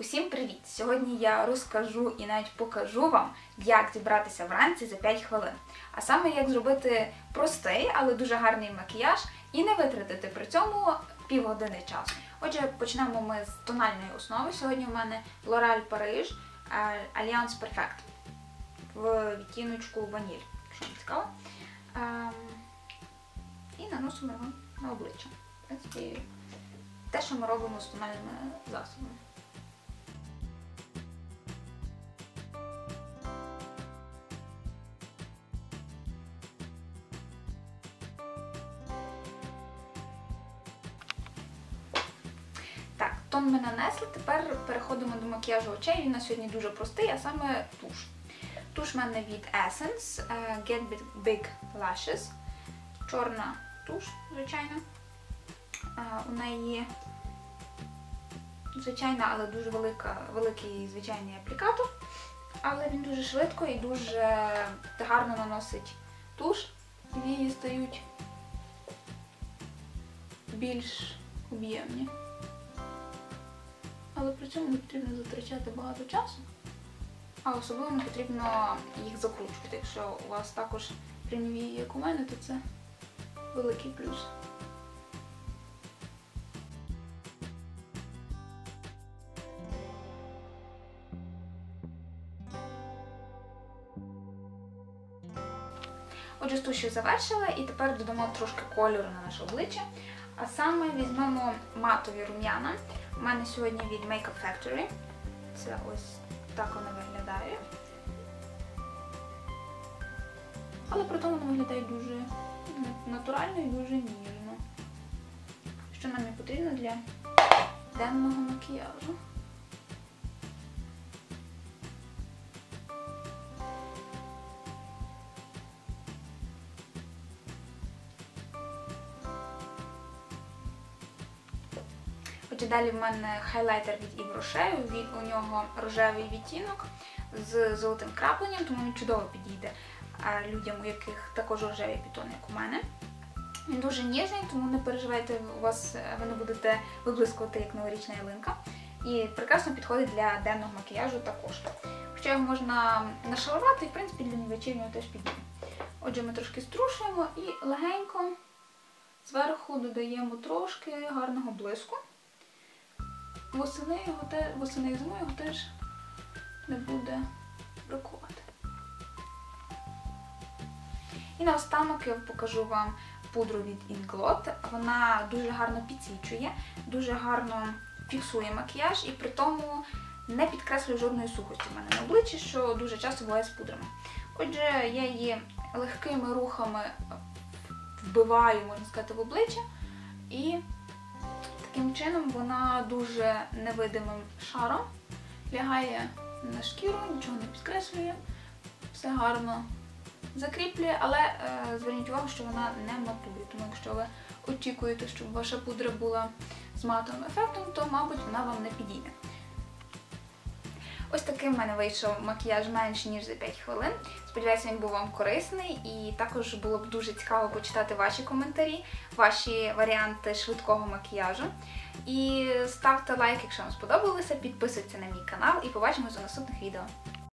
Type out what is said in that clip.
Усім привіт! Сьогодні я розкажу і навіть покажу вам, як зібратися вранці за 5 хвилин. А саме як зробити простий, але дуже гарний макіяж і не витратити при цьому півгодини часу. Отже, почнемо ми з тональної основи. Сьогодні у мене L'Oréal Paris е, Alliance Perfect в відтіночку ваніль, якщо вам цікаво. Ем, І наносимо його на обличчя. В принципі, те, що ми робимо з тональними засобами. Тон ми нанесли. Тепер переходимо до макіяжу очей. Він на сьогодні дуже простий, а саме туш. Туш в мене від Essence е, Get Big Lashes. Чорна туш, звичайно. Е, У неї звичайна, але дуже велика, великий звичайний аплікатор. Але він дуже швидко і дуже гарно наносить туш. Вії стають більш об'ємні. Але при цьому не потрібно затрачати багато часу. А особливо не потрібно їх закручувати. Якщо у вас також прямі як у мене, то це великий плюс. Отже, тушю завершила і тепер додамо трошки кольору на наше обличчя. А саме візьмемо матові рум'яна. У мене сьогодні від Makeup Factory. Це ось так воно виглядає. Але при тому воно виглядає дуже натурально і дуже ніжно. Що нам і потрібно для денного макіяжу. Отже, далі в мене хайлайтер від Yves Rocher, у нього рожевий відтінок з золотим крапленням, тому він чудово підійде людям, у яких також рожеві пітони, як у мене. Він дуже ніжний, тому не переживайте, у вас е, ви не будете виблискувати як новорічна ялинка. І прекрасно підходить для денного макіяжу також. Хоча його можна нашарувати, і в принципі для вечірнього теж підійде. Отже, ми трошки струшуємо і легенько зверху додаємо трошки гарного блиску. Восени його те, восени і зимою його теж не буде бракувати. І наостанок я покажу вам пудру від Inglot. Вона дуже гарно підсвічує, дуже гарно фіксує макіяж і при тому не підкреслює жодної сухості в мене на обличчі, що дуже часто буває з пудрами. Отже, я її легкими рухами вбиваю, можна сказати, в обличчя і Таким чином вона дуже невидимим шаром лягає на шкіру, нічого не підкреслює, все гарно закріплює, але е, зверніть увагу, що вона не матує. Тому якщо ви очікуєте, щоб ваша пудра була з матовим ефектом, то, мабуть, вона вам не підійде. Ось таким в мене вийшов макіяж менш ніж за 5 хвилин. Сподіваюся, він був вам корисний і також було б дуже цікаво почитати ваші коментарі, ваші варіанти швидкого макіяжу. І ставте лайк, якщо вам сподобалося, підписуйтесь на мій канал і побачимось у наступних відео.